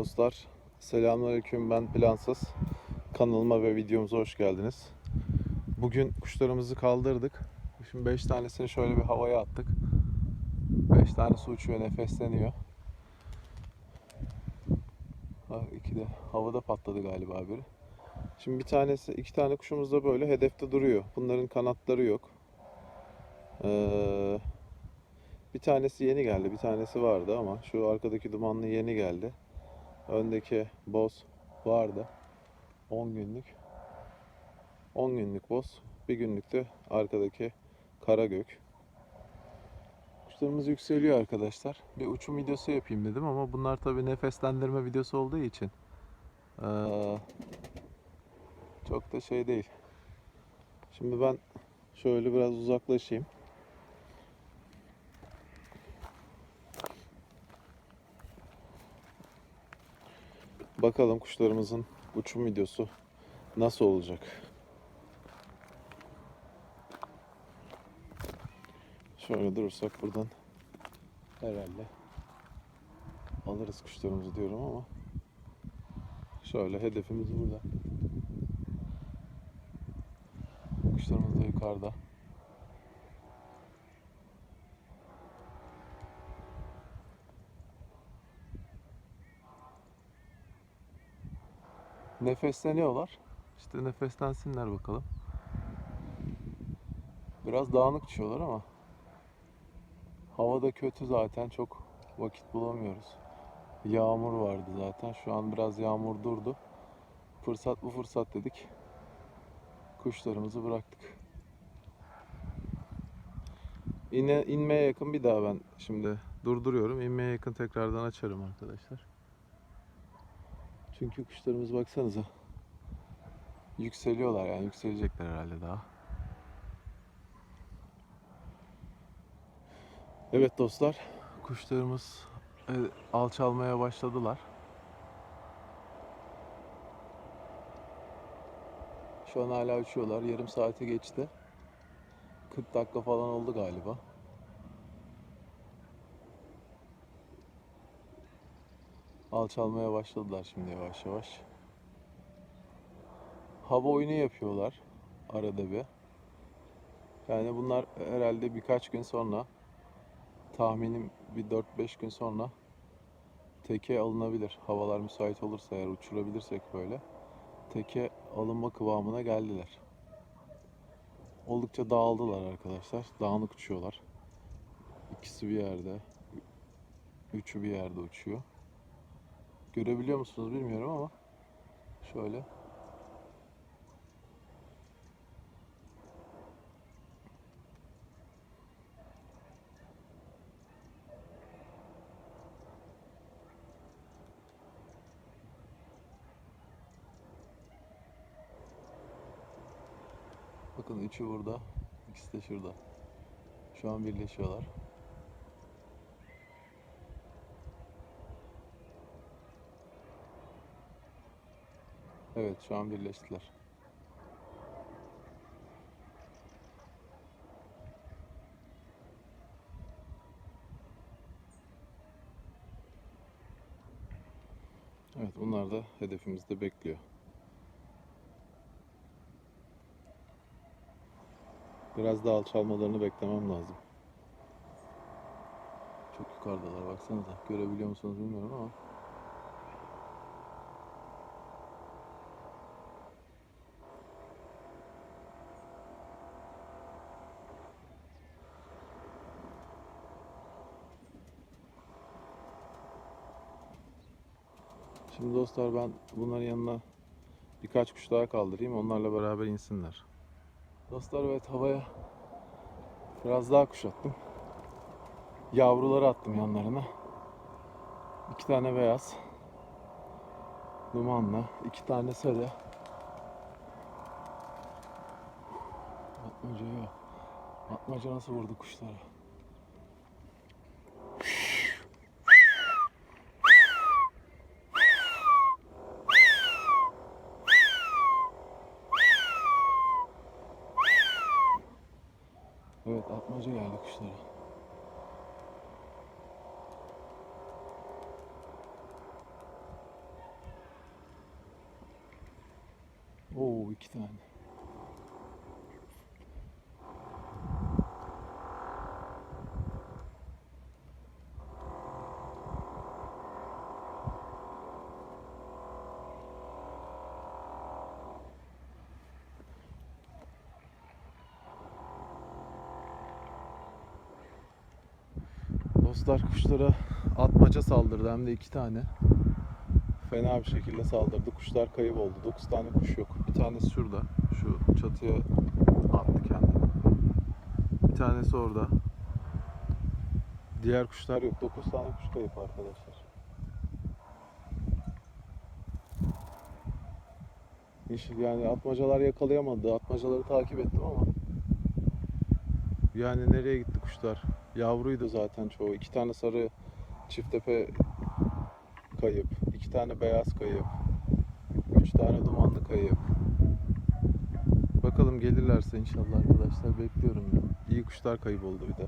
Dostlar, selamünaleyküm. Ben Plansız. Kanalıma ve videomuza hoş geldiniz. Bugün kuşlarımızı kaldırdık. Şimdi 5 tanesini şöyle bir havaya attık. 5 tanesi uçuyor, nefesleniyor. Ha, iki de havada patladı galiba biri. Şimdi bir tanesi, iki tane kuşumuz da böyle hedefte duruyor. Bunların kanatları yok. Ee, bir tanesi yeni geldi, bir tanesi vardı ama şu arkadaki dumanlı yeni geldi. Öndeki boz vardı. 10 günlük. 10 günlük boz. Bir günlük de arkadaki kara gök. Kuşlarımız yükseliyor arkadaşlar. Bir uçum videosu yapayım dedim ama bunlar tabi nefeslendirme videosu olduğu için çok da şey değil. Şimdi ben şöyle biraz uzaklaşayım. Bakalım kuşlarımızın uçum videosu nasıl olacak. Şöyle durursak buradan herhalde alırız kuşlarımızı diyorum ama şöyle hedefimiz burada. Kuşlarımız da yukarıda. Nefesleniyorlar. İşte nefeslensinler bakalım. Biraz dağınık uçuyorlar ama havada kötü zaten çok vakit bulamıyoruz. Yağmur vardı zaten. Şu an biraz yağmur durdu. Fırsat bu fırsat dedik. Kuşlarımızı bıraktık. İne, inmeye yakın bir daha ben şimdi durduruyorum. İnmeye yakın tekrardan açarım arkadaşlar. Çünkü kuşlarımız baksanıza yükseliyorlar yani yükselecekler herhalde daha. Evet dostlar kuşlarımız e, alçalmaya başladılar. Şu an hala uçuyorlar. Yarım saati geçti. 40 dakika falan oldu galiba. Alçalmaya başladılar şimdi yavaş yavaş. Hava oyunu yapıyorlar arada bir. Yani bunlar herhalde birkaç gün sonra tahminim bir 4-5 gün sonra teke alınabilir. Havalar müsait olursa eğer uçurabilirsek böyle teke alınma kıvamına geldiler. Oldukça dağıldılar arkadaşlar. Dağınık uçuyorlar. İkisi bir yerde, üçü bir yerde uçuyor. Görebiliyor musunuz bilmiyorum ama şöyle. Bakın üçü burada, ikisi de şurada. Şu an birleşiyorlar. Evet, şu an birleştiler. Evet, bunlar da hedefimizde bekliyor. Biraz daha alçalmalarını beklemem lazım. Çok yukarıdalar baksanıza. Görebiliyor musunuz bilmiyorum ama. Şimdi dostlar ben bunların yanına birkaç kuş daha kaldırayım. Onlarla beraber insinler. Dostlar evet havaya biraz daha kuş attım. Yavruları attım yanlarına. İki tane beyaz. Dumanlı. iki tane sarı. Atmaca yok. Atmaca nasıl vurdu kuşlara? Evet atmaca geldi kuşlara. Oo iki tane. Dostlar kuşlara atmaca saldırdı hem de iki tane. Fena bir şekilde saldırdı. Kuşlar kayıp oldu. 9 tane kuş yok. Bir tanesi şurada. Şu çatıya attı kendini. Bir tanesi orada. Diğer kuşlar yok. 9 tane kuş kayıp arkadaşlar. Yani atmacalar yakalayamadı. Atmacaları takip ettim ama yani nereye gitti kuşlar? Yavruydu zaten çoğu. İki tane sarı çiftepe kayıp. iki tane beyaz kayıp. Üç tane dumanlı kayıp. Bakalım gelirlerse inşallah arkadaşlar bekliyorum ya. İyi kuşlar kayıp oldu bir de.